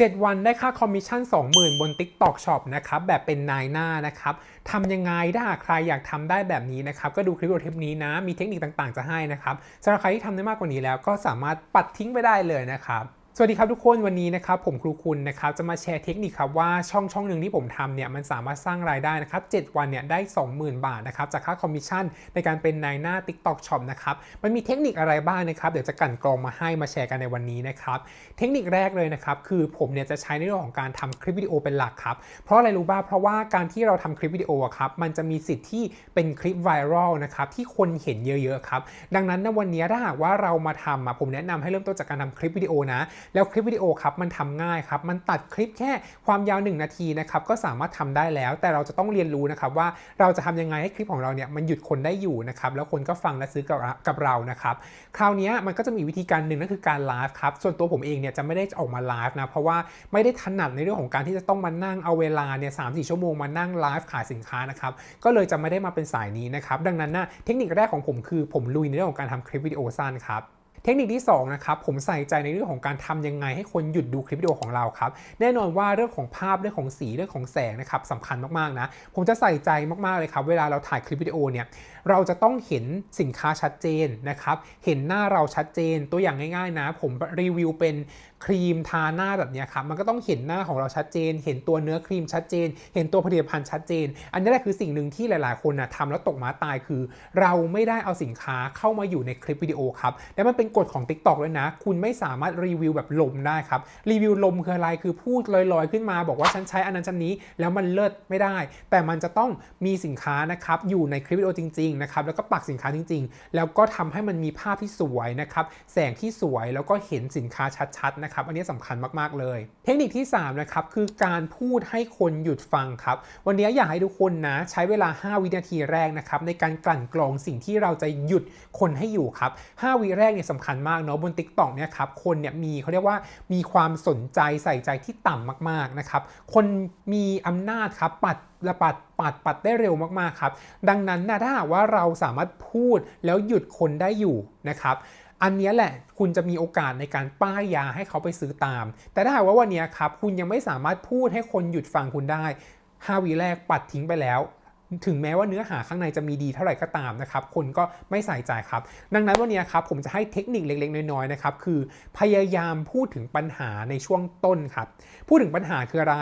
7 วันได้ค่าคอมมิชชั่น 20,000 บน TikTok Shop นะครับ แบบเป็นนายหน้านะครับทำยังไงถ้าใครอยากทำได้แบบนี้นะครับ ก็ดูคลิปวิดีโอทปนี้นะ มีเทคนิคต่างๆ จะให้นะครับสำหรับใครที่ทำได้มากกว่านี้แล้วก็สามารถปัดทิ้งไปได้เลยนะครับ สวัสดีครับทุกคนวันนี้นะครับผมครูคุณนะครับจะมาแชร์เทคนิคครับว่าช่องช่องหนึ่งที่ผมทำเนี่ยมันสามารถสร้างรายได้นะครับ7วันเนี่ยได้ 20,000 บาทนะครับจากค่าคอมมิชชั่นในการเป็นนายหน้า TikTok Shop นะครับมันมีเทคนิคอะไรบ้างนะครับเดี๋ยวจะกลั่นกรองมาให้มาแชร์กันในวันนี้นะครับเทคนิคแรกเลยนะครับคือผมเนี่ยจะใช้ในเรื่องของการทำคลิปวิดีโอเป็นหลักครับเพราะอะไรรู้บ้างเพราะว่าการที่เราทำคลิปวิดีโออะครับมันจะมีสิทธิ์ที่เป็นคลิปไวรัลนะครับที่คนเห็นเยอะๆครับดังนั้นนวันนี้ถ้าหากว่าเรามาทำอะผมแนะนำให้เริ่มต้นจากการทำคลิปวิดีโอนะแล้วคลิปวิดีโอครับมันทำง่ายครับมันตัดคลิปแค่ความยาว 1 นาทีนะครับก็สามารถทำได้แล้ว แต่เราจะต้องเรียนรู้นะครับว่าเราจะทำยังไงให้คลิปของเราเนี่ยมันหยุดคนได้อยู่นะครับแล้วคนก็ฟังและซื้อกับกับเรานะครับคราวนี้มันก็จะมีวิธีการหนึ่งนั่นคือการไลฟ์ครับส่วนตัวผมเองเนี่ยจะไม่ได้ออกมาไลฟ์นะเพราะว่าไม่ได้ถนัดในเรื่องของการที่จะต้องมานั่งเอาเวลาเนี่ยสามสี่ชั่วโมงมานั่งไลฟ์ขายสินค้านะครับก็เลยจะไม่ได้มาเป็นสายนี้นะครับดังนั้นนะเทคนิคแรกของผมคือผมลุยในเรื่องของการทำคลิปวิดีโอสั้นครับ เทคนิคที่2นะครับผมใส่ใจในเรื่องของการทำยังไงให้คนหยุดดูคลิปวิดีโอของเราครับแน่นอนว่าเรื่องของภาพเรื่องของสีเรื่องของแสงนะครับสำคัญมากๆนะผมจะใส่ใจมากๆเลยครับเวลาเราถ่ายคลิปวิดีโอเนี่ยเราจะต้องเห็นสินค้าชัดเจนนะครับเห็นหน้าเราชัดเจนตัวอย่างง่ายๆนะ ผมรีวิวเป็น ครีมทาหน้าแบบนี้ครับมันก็ต้องเห็นหน้าของเราชัดเจน เห็นตัวเนื้อครีมชัดเจน เห็นตัวผลิตภัณฑ์ชัดเจน อันนี้แหละคือสิ่งหนึ่งที่หลาย ๆ คนนะทำแล้วตกม้าตายคือ เราไม่ได้เอาสินค้าเข้ามาอยู่ในคลิปวิดีโอครับและมันเป็นกฎของ TikTok เลยนะ คุณไม่สามารถรีวิวแบบลมได้ครับรีวิวลมคืออะไรคือพูดลอย ๆ ขึ้นมา บอกว่าฉันใช้อันนั้นชั้นนี้แล้วมันเลิศไม่ได้ แต่มันจะต้องมีสินค้านะครับอยู่ในคลิปวิดีโอจริง ๆ นะครับแล้วก็ปักสินค้าจริง ๆ แล้วก็ทำให้มันมีภาพที่สวยนะครับแสงที่สวยแล้วก็เห็นสินค้าชัด ๆ นะครับอันนี้สำคัญมากๆเลย เทคนิคที่3นะครับคือการพูดให้คนหยุดฟังครับ วันนี้อยากให้ทุกคนนะใช้เวลา 5 วินาทีแรกนะครับในการกลั่นกรองสิ่งที่เราจะหยุดคนให้อยู่ครับ5วิแรกเนี่ยสำคัญมากเนาะบน t ิ k t o k เนี่ยครับคนเนี่ยมีเขาเรียกว่ามีความสนใจใส่ใจที่ต่ำมากๆนะครับคนมีอำนาจครับปัดระปัดปัดปัดได้เร็วมากๆครับ ดังนั้นนะถ้าหากว่าเราสามารถพูดแล้วหยุดคนได้อยู่นะครับ อันนี้แหละคุณจะมีโอกาสในการป้ายยาให้เขาไปซื้อตาม แต่ถ้าหากว่าวันนี้ครับคุณยังไม่สามารถพูดให้คนหยุดฟังคุณได้ 5 วีแรกปัดทิ้งไปแล้ว ถึงแม้ว่าเนื้อหาข้างในจะมีดีเท่าไหร่ก็ตามนะครับคนก็ไม่ใส่ใจครับ ดังนั้นวันนี้ครับผมจะให้เทคนิคเล็กๆ น้อยๆนะครับคือพยายามพูดถึงปัญหาในช่วงต้นครับ พูดถึงปัญหาคืออะไร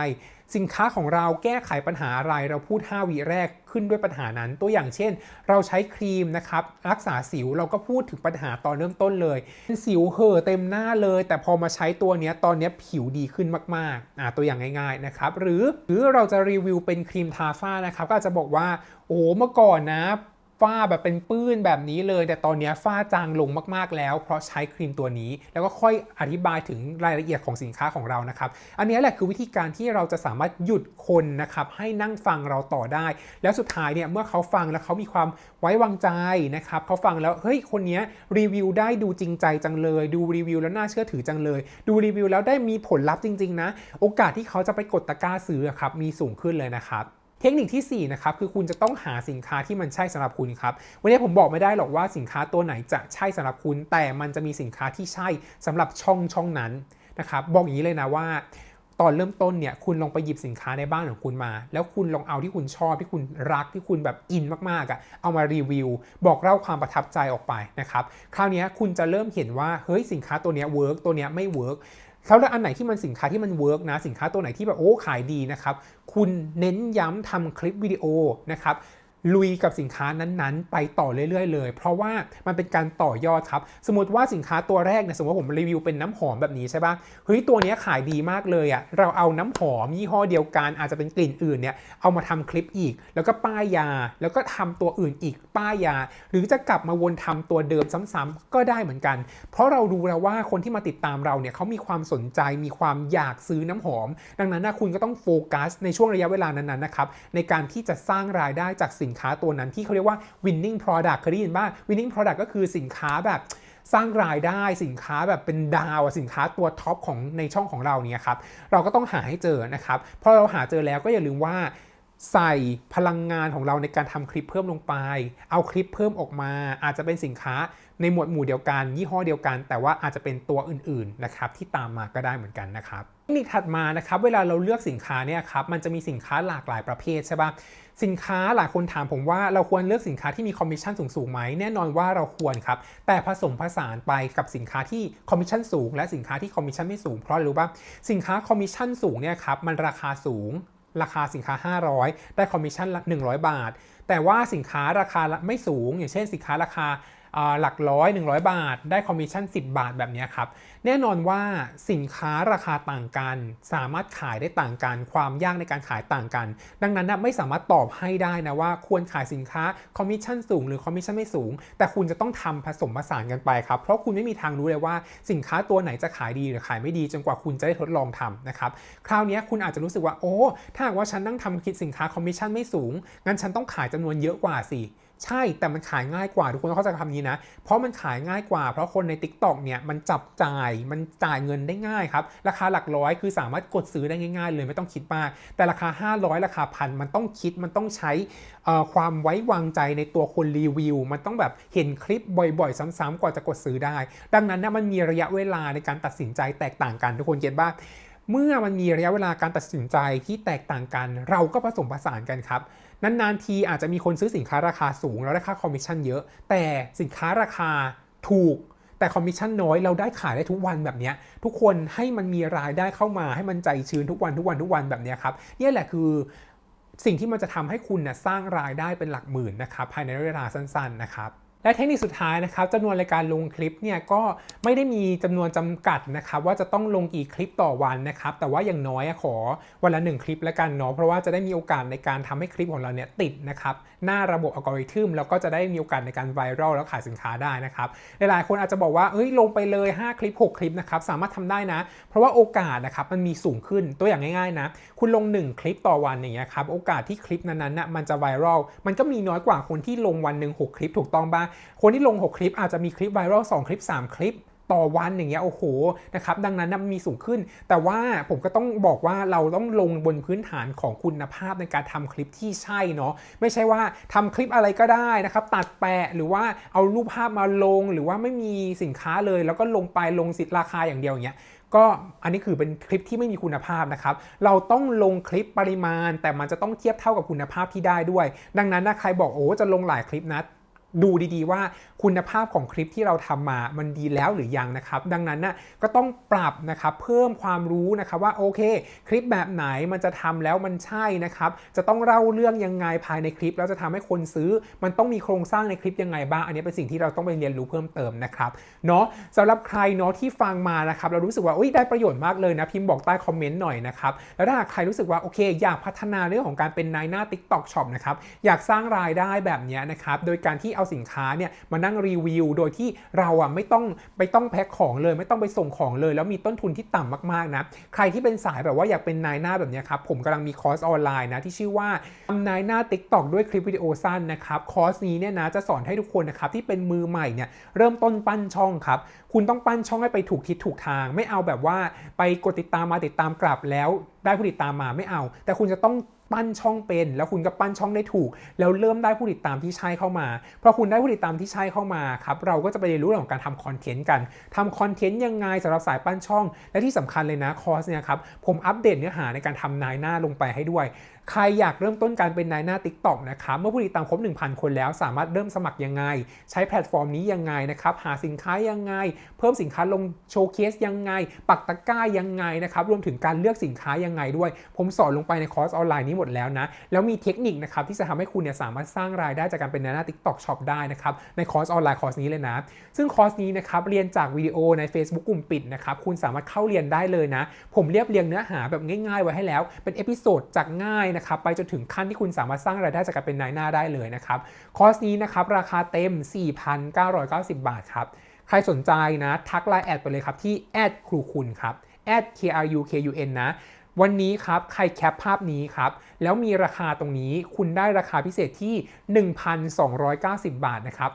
สินค้าของเราแก้ไขปัญหาอะไรเราพูด 5วิแรกขึ้นด้วยปัญหานั้น ตัวอย่างเช่น เราใช้ครีมนะครับรักษาสิวเราก็พูดถึงปัญหาตอนเริ่มต้นเลยสิวเห่อเต็มหน้าเลย แต่พอมาใช้ตัวนี้ตอนนี้ผิวดีขึ้นมากๆอ่าตัวอย่างง่ายๆนะครับหรือหรือเราจะรีวิวเป็นครีมทาฝ้านะครับก็จะบอกว่าโอ้เมื่อก่อนนะ ฝ้าแบบเป็นปื้นแบบนี้เลย แต่ตอนนี้ฝ้าจางลงมากๆแล้ว เพราะใช้ครีมตัวนี้ แล้วก็ค่อยอธิบายถึงรายละเอียดของสินค้าของเรานะครับ อันนี้แหละคือวิธีการที่เราจะสามารถหยุดคนนะครับให้นั่งฟังเราต่อได้ แล้วสุดท้ายเนี่ยเมื่อเขาฟังแล้วเขามีความไว้วางใจนะครับเขาฟังแล้วเฮ้ยคนนี้รีวิวได้ดูจริงใจจังเลย ดูรีวิวแล้วน่าเชื่อถือจังเลย ดูรีวิวแล้วได้มีผลลัพธ์จริง ๆ นะ โอกาสที่เขาจะไปกดตะกร้าซื้อครับมีสูงขึ้นเลยนะครับ เทคนิคที่ 4 นะครับ คือคุณจะต้องหาสินค้าที่มันใช่สำหรับคุณครับ วันนี้ผมบอกไม่ได้หรอกว่าสินค้าตัวไหนจะใช่สำหรับคุณ แต่มันจะมีสินค้าที่ใช่สำหรับช่องช่องนั้นนะครับ บอกอย่างนี้เลยนะว่า ตอนเริ่มต้นเนี่ย คุณลองไปหยิบสินค้าในบ้านของคุณมา แล้วคุณลองเอาที่คุณชอบที่คุณรักที่คุณแบบอินมากๆอะ่ะ เอามารีวิว บอกเล่าความประทับใจออกไปนะครับ คราวนี้คุณจะเริ่มเห็นว่า เฮ้ยสินค้าตัวเนี้ยเวิร์กตัวเนี้ยไม่เวิร์ก แล้วอันไหนที่มันสินค้าที่มันเวิร์กนะสินค้าตัวไหนที่แบบโอ้ขายดีนะครับคุณเน้นย้ำทำคลิปวิดีโอนะครับ ลุยกับสินค้านั้นๆ ไปต่อเรื่อยๆ เลย เพราะว่ามันเป็นการต่อยอดครับ สมมติว่าสินค้าตัวแรกเนี่ยสมมติว่าผมรีวิวเป็นน้ำหอมแบบนี้ใช่ปะเฮ้ยตัวนี้ขายดีมากเลยอะ่ะเราเอาน้ำหอมยี่ห้อเดียวกัน อาจจะเป็นกลิ่นอื่นเนี่ยเอามาทำคลิปอีก แล้วก็ป้ายยา แล้วก็ทำตัวอื่นอีกป้ายยา หรือจะกลับมาวนทำตัวเดิมซ้ำๆก็ได้เหมือนกัน เพราะเรารู้แล้วว่าคนที่มาติดตามเราเนี่ยเขามีความสนใจมีความอยากซื้อน้ำหอม ดังนั้นนะคุณก็ต้องโฟกัสในช่วงระยะเวลานั้นๆนะครับในการที่จะสร้างรายได้จากสินนค้าตัวนั้นที่เขาเรียกว่า winning product เคยได้ยินบ้าง winning product ก็คือสินค้าแบบสร้างรายได้สินค้าแบบเป็นดาวสินค้าตัวท็อปของในช่องของเราเนี่ยครับเราก็ต้องหาให้เจอนะครับพอเราหาเจอแล้วก็อย่าลืมว่าใส่พลังงานของเราในการทำคลิปเพิ่มลงไป เอาคลิปเพิ่มออกมา อาจจะเป็นสินค้า ในหมวดหมู่เดียวกัน ยี่ห้อเดียวกัน แต่ว่าอาจจะเป็นตัวอื่นๆนะครับที่ตามมาก็ได้เหมือนกันนะครับเทคนิคถัดมานะครับเวลาเราเลือกสินค้าเนี่ยครับมันจะมีสินค้าหลากหลายประเภทใช่ปะสินค้าหลายคนถามผมว่าเราควรเลือกสินค้าที่มีคอมมิชชั่นสูงๆไหมแน่นอนว่าเราควรครับแต่ผสมผสานไปกับสินค้าที่คอมมิชชั่นสูง และสินค้าที่คอมมิชชั่นไม่สูงเพราะอะไรรู้ป่ะสินค้าคอมมิชชั่นสูงเนี่ยครับมันราคาสูงราคาสินค้า 500 ได้คอมมิชชั่นละ100 บาท แต่ว่าสินค้าราคาไม่สูง อย่างเช่นสินค้าราคา หลักร้อย 100 บาท ได้คอมมิชชั่น 10 บาทแบบนี้ครับ แน่นอนว่าสินค้าราคาต่างกัน สามารถขายได้ต่างกัน ความยากในการขายต่างกัน ดังนั้นนะไม่สามารถตอบให้ได้นะว่าควรขายสินค้าคอมมิชชั่นสูงหรือคอมมิชชั่นไม่สูง แต่คุณจะต้องทำผสมผสานกันไปครับ เพราะคุณไม่มีทางรู้เลยว่าสินค้าตัวไหนจะขายดีหรือขายไม่ดีจนกว่าคุณจะได้ทดลองทำนะครับ คราวนี้คุณอาจจะรู้สึกว่าโอ้ ถ้าหากว่าฉันนั่งทำคิดสินค้าคอมมิชชั่นไม่สูง งั้นฉันต้องขายจำนวนเยอะกว่าสิ ใช่แต่มันขายง่ายกว่าทุกคนต้องเข้าใจคำนี้นะ เพราะมันขายง่ายกว่า เพราะคนใน Tik t o อกเนี่ยมันจับจ่ายมันจ่ายเงินได้ง่ายครับ ราคาหลักร้อยคือสามารถกดซื้อได้ง่ายๆ เลยไม่ต้องคิดมาก แต่ราคา 500 ราคาพันมันต้องคิดมันต้องใช้ความไว้วางใจในตัวคนรีวิว มันต้องแบบเห็นคลิปบ่อยๆ ซ้ำๆกว่าจะกดซื้อได้ ดังนั้นนะมันมีระยะเวลาในการตัดสินใจแตกต่างกันทุกคนเก็ตบ้าง เมื่อมันมีระยะเวลาการตัดสินใจที่แตกต่างกัน เราก็ผสมผสานกันครับนานๆทีอาจจะมีคนซื้อสินค้าราคาสูง แล้วได้ค่าคอมมิชชั่นเยอะ แต่สินค้าราคาถูก แต่คอมมิชชั่นน้อยเราได้ขายได้ทุกวันแบบนี้ทุกคนให้มันมีรายได้เข้ามาให้มันใจชื้นทุกวันทุกวันทุกวันแบบนี้ครับนี่แหละคือสิ่งที่มันจะทำให้คุณนะสร้างรายได้เป็นหลักหมื่นนะครับภายในเวลาสั้น ๆนะครับ และเทคนิคสุดท้ายนะครับจำนวนรายการลงคลิปเนี่ยก็ไม่ได้มีจำนวนจำกัดนะครับว่าจะต้องลงกี่คลิปต่อวันนะครับแต่ว่าอย่างน้อยขอวันละหนึ่งคลิปแล้วกันเนาะเพราะว่าจะได้มีโอกาสในการทำให้คลิปของเราเนี่ยติดนะครับหน้าระบบอัลกอริทึมแล้วก็จะได้มีโอกาสในการไวรัลแล้วขายสินค้าได้นะครับหลายๆคนอาจจะบอกว่าเอ้ยลงไปเลย 5 คลิป 6 คลิปนะครับสามารถทำได้นะ เพราะว่าโอกาสนะครับมันมีสูงขึ้นตัวอย่างง่ายๆนะคุณลง 1 คลิปต่อวันอย่างเงี้ยครับโอกาสที่คลิปนั้นๆน่ะมันจะไวรัลมันก็มีน้อยกว่าคนที่ลงวันหนึ่ง6คลิปถูกต้องบ้างคนที่ลง 6 คลิปอาจจะมีคลิปไวรัล2คลิป 3 คลิปต่อวันอย่างเงี้ยโอ้โหนะครับดังนั้นมันมีสูงขึ้น แต่ว่าผมก็ต้องบอกว่าเราต้องลงบนพื้นฐานของคุณภาพในการทำคลิปที่ใช่เนาะไม่ใช่ว่าทำคลิปอะไรก็ได้นะครับตัดแปะหรือว่าเอารูปภาพมาลง หรือว่าไม่มีสินค้าเลย แล้วก็ลงไปลงสิทธิ์ราคาอย่างเดียวอย่างเงี้ยก็อันนี้คือเป็นคลิปที่ไม่มีคุณภาพนะครับ เราต้องลงคลิปปริมาณ แต่มันจะต้องเทียบเท่ากับคุณภาพที่ได้ด้วย ดังนั้นนะใครบอกโอ้จะลงหลายคลิปนะ ดูดีๆว่าคุณภาพของคลิปที่เราทำมามันดีแล้วหรือยังนะครับ ดังนั้นนะก็ต้องปรับนะครับเพิ่มความรู้นะครับว่าโอเค คลิปแบบไหนมันจะทำแล้วมันใช่นะครับ จะต้องเล่าเรื่องยังไงภายในคลิป แล้วจะทำให้คนซื้อ มันต้องมีโครงสร้างในคลิปยังไงบ้าง อันนี้เป็นสิ่งที่เราต้องไปเรียนรู้เพิ่มเติมนะครับเนาะสำหรับใครเนาะที่ฟังมานะครับเรารู้สึกว่าอุ๊ยได้ประโยชน์มากเลยนะพิมพ์บอกใต้คอมเมนต์หน่อยนะครับแล้วถ้าหากใครรู้สึกว่าโอเค อยากพัฒนาเรื่องของการเป็นนายหน้า TikTok Shop นะครับอยากสร้างรายได้แบบนี้นะครับโดยการที่เอาสินค้าเนี่ยมานั่งรีวิว โดยที่เราอะไม่ต้องไปต้องแพ็คของเลย ไม่ต้องไปส่งของเลย แล้วมีต้นทุนที่ต่ำมากๆนะใครที่เป็นสายแบบว่าอยากเป็นนายหน้าแบบนี้ครับผมกำลังมีคอร์สออนไลน์นะที่ชื่อว่าทำนายหน้า TikTok ด้วยคลิปวิดีโอสั้นนะครับคอร์สนี้เนี่ยนะจะสอนให้ทุกคนนะครับที่เป็นมือใหม่เนี่ยเริ่มต้นปั้นช่องครับคุณต้องปั้นช่องให้ไปถูกทิศถูกทาง ไม่เอาแบบว่าไปกดติดตามมาติดตามกลับแล้วได้ผู้ติดตามมาไม่เอา แต่คุณจะต้อง ปั้นช่องเป็น แล้วคุณก็ปั้นช่องได้ถูก แล้วเริ่มได้ผู้ติดตามที่ใช่เข้ามาพอคุณได้ผู้ติดตามที่ใช่เข้ามาครับเราก็จะไปเรียนรู้เรื่องของการทำคอนเทนต์กันทำคอนเทนต์ยังไงสำหรับสายปั้นช่อง และที่สำคัญเลยนะคอร์สเนี่ยครับผมอัปเดตเนื้อหาในการทำนายหน้าลงไปให้ด้วย ใครอยากเริ่มต้นการเป็นนายหน้า TikTok นะครับเมื่อผู้ติดตามครบ 1,000 คนแล้วสามารถเริ่มสมัครยังไง ใช้แพลตฟอร์มนี้ยังไงนะครับหาสินค้ายังไง เพิ่มสินค้าลงโชว์เคสยังไง ปักตะกร้ายังไงนะครับรวมถึงการเลือกสินค้ายังไงด้วย ผมสอนลงไปในคอร์สออนไลน์นี้หมดแล้วนะ แล้วมีเทคนิคนะครับที่จะทำให้คุณเนี่ยสามารถสร้างรายได้จากการเป็นนายหน้า TikTok Shop ได้นะครับในคอร์สออนไลน์คอร์สนี้เลยนะ ซึ่งคอร์สนี้นะครับเรียนจากวิดีโอใน Facebook กลุ่มปิดนะครับคุณสามารถเข้าเรียนได้เลยนะ ผมเรียบเรียงเนื้อหาแบบง่ายๆไว้ให้แล้ว เป็นเอพิโซดจากง่ายนะครับไปจนถึงขั้นที่คุณสามารถสร้างรายได้จากการเป็นนายหน้าได้เลยนะครับคอร์สนี้นะครับราคาเต็ม 4,990 บาทครับใครสนใจนะ ทักไลน์แอดไปเลยครับที่แอดครูคุณครับ k r u k u n นะ วันนี้ครับใครแคปภาพนี้ครับแล้วมีราคาตรงนี้คุณได้ราคาพิเศษที่ 1,290 บาทนะครับ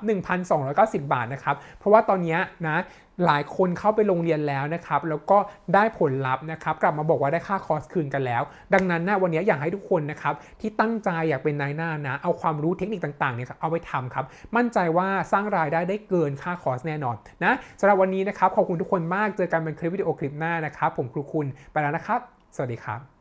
1,290 บาทนะครับ เพราะว่าตอนนี้นะหลายคนเข้าไปโรงเรียนแล้วนะครับ แล้วก็ได้ผลลัพธ์นะครับ กลับมาบอกว่าได้ค่าคอร์สคืนกันแล้ว ดังนั้นนะวันนี้อยากให้ทุกคนนะครับที่ตั้งใจอยากเป็นนายหน้านะ เอาความรู้เทคนิคต่างๆเนี่ยเอาไปทำครับ มั่นใจว่าสร้างรายได้ได้เกินค่าคอร์สแน่นอนนะสำหรับวันนี้นะครับขอบคุณทุกคนมากเจอกันเป็นคลิปวิดีโอคลิปหน้านะครับ ผมครูคุณไปแล้วนะครับ สวัสดีครับ